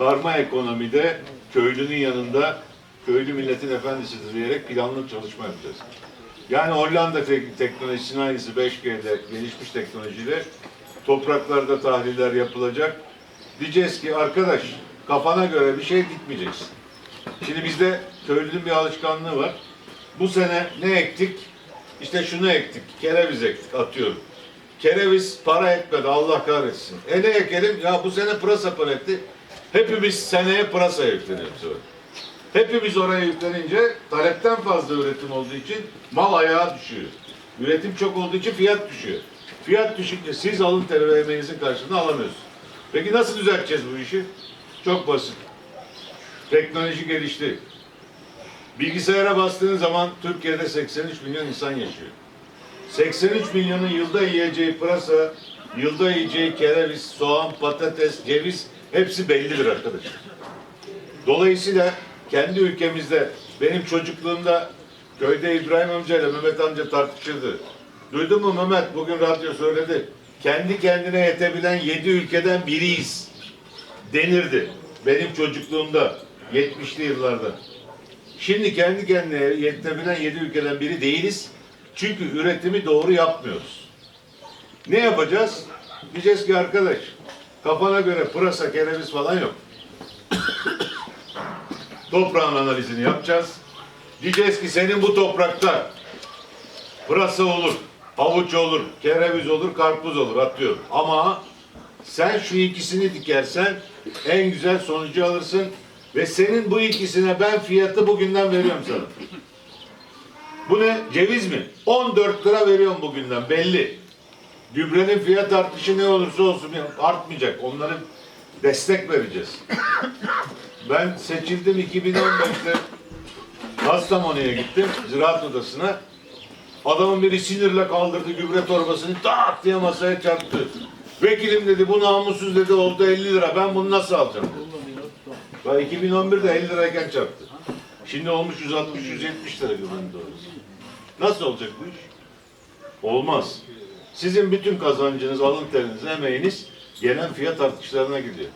Karma ekonomide köylünün yanında köylü milletin efendisidir diyerek planlı çalışma yapacağız. Yani Hollanda tek- teknolojisinin aynısı 5G'de gelişmiş teknolojiyle topraklarda tahliller yapılacak. Diyeceğiz ki arkadaş kafana göre bir şey dikmeyeceksin. Şimdi bizde köylünün bir alışkanlığı var. Bu sene ne ektik? İşte şunu ektik. Kereviz ektik atıyorum. Kereviz para etmedi Allah kahretsin. E ne ekelim? Ya bu sene pırasa para etti. Hepimiz seneye pırasaya yükleniyoruz. Hepimiz oraya yüklenince talepten fazla üretim olduğu için mal ayağa düşüyor. Üretim çok olduğu için fiyat düşüyor. Fiyat düşünce siz alın teri emeğinizin karşılığını alamıyorsunuz. Peki nasıl düzelteceğiz bu işi? Çok basit. Teknoloji gelişti. Bilgisayara bastığın zaman Türkiye'de 83 milyon insan yaşıyor. 83 milyonun yılda yiyeceği pırasa, yılda yiyeceği kereviz, soğan, patates, ceviz hepsi bellidir arkadaşlar. Dolayısıyla kendi ülkemizde benim çocukluğumda köyde İbrahim amca ile Mehmet amca tartışırdı. Duydun mu Mehmet? Bugün radyo söyledi. Kendi kendine yetebilen yedi ülkeden biriyiz denirdi. Benim çocukluğumda 70'li yıllarda. Şimdi kendi kendine yetebilen yedi ülkeden biri değiliz. Çünkü üretimi doğru yapmıyoruz. Ne yapacağız? Diyeceğiz ki arkadaş kafana göre pırasa, kereviz falan yok. Toprağın analizini yapacağız. Diyeceğiz ki senin bu toprakta pırasa olur, havuç olur, kereviz olur, karpuz olur atıyorum. Ama sen şu ikisini dikersen en güzel sonucu alırsın ve senin bu ikisine ben fiyatı bugünden veriyorum sana. Bu ne? Ceviz mi? 14 lira veriyorum bugünden belli. Gübrenin fiyat artışı ne olursa olsun artmayacak. Onların destek vereceğiz. Ben seçildim 2015'te Kastamonu'ya gittim ziraat odasına. Adamın biri sinirle kaldırdı gübre torbasını tak diye masaya çarptı. Vekilim dedi bu namussuz dedi oldu 50 lira ben bunu nasıl alacağım dedi. Daha 2011'de 50 lirayken çarptı. Şimdi olmuş 160-170 lira güvenli torbası. Nasıl olacak bu iş? Olmaz. Sizin bütün kazancınız, alın teriniz, emeğiniz gelen fiyat artışlarına gidiyor.